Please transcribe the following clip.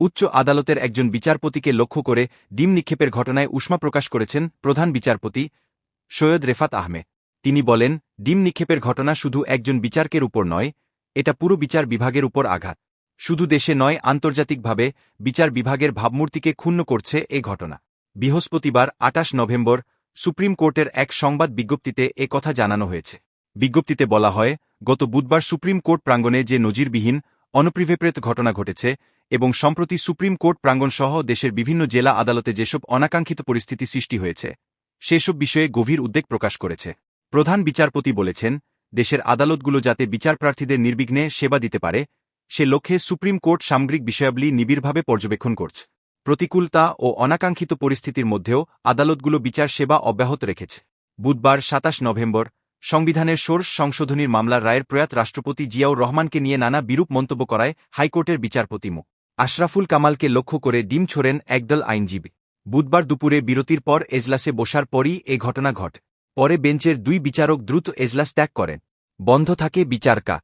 উচ্চ আদালতের একজন বিচারপতিকে লক্ষ্য করে ডিম নিক্ষেপের ঘটনায় উষ্মা প্রকাশ করেছেন প্রধান বিচারপতি সৈয়দ রেফাত আহমেদ। তিনি বলেন, ডিম নিক্ষেপের ঘটনা শুধু একজন বিচারকের উপর নয়, এটা পুরো বিচার বিভাগের উপর আঘাত। শুধু দেশে নয়, আন্তর্জাতিকভাবে বিচার বিভাগের ভাবমূর্তিকে ক্ষুণ্ণ করছে এ ঘটনা। বৃহস্পতিবার, আটাশ নভেম্বর, সুপ্রিম কোর্টের এক সংবাদ বিজ্ঞপ্তিতে এ কথা জানানো হয়েছে। বিজ্ঞপ্তিতে বলা হয়, গত বুধবার সুপ্রিম কোর্ট প্রাঙ্গণে যে নজিরবিহীন অনপ্রিভেপ্রেত ঘটনা ঘটেছে এবং সম্প্রতি সুপ্রিম কোর্ট প্রাঙ্গণসহ দেশের বিভিন্ন জেলা আদালতে যেসব অনাকাঙ্ক্ষিত পরিস্থিতি সৃষ্টি হয়েছে, সেসব বিষয়ে গভীর উদ্বেগ প্রকাশ করেছে। প্রধান বিচারপতি বলেছেন, দেশের আদালতগুলো যাতে বিচারপ্রার্থীদের নির্বিঘ্নে সেবা দিতে পারে, সে লক্ষ্যে সুপ্রিম কোর্ট সামগ্রিক বিষয়াবলী নিবিড়ভাবে পর্যবেক্ষণ করছে। প্রতিকূলতা ও অনাকাঙ্ক্ষিত পরিস্থিতির মধ্যেও আদালতগুলো বিচার সেবা অব্যাহত রেখেছে। বুধবার সাতাশ নভেম্বর সংবিধানের সোর্স সংশোধনীর মামলার রায়ের প্রয়াত রাষ্ট্রপতি জিয়াউর রহমানকে নিয়ে নানা বিরূপ মন্তব্য করায় হাইকোর্টের বিচারপতি মো. আশরাফুল কামালকে লক্ষ্য করে ডিম ছোড়েন একদল আইনজীবী। বুধবার দুপুরে বিরতির পর এজলাসে বসার পরই এ ঘটনা ঘটে। পরে বেঞ্চের দুই বিচারক দ্রুত এজলাস ত্যাগ করেন। বন্ধ থাকে বিচারকা।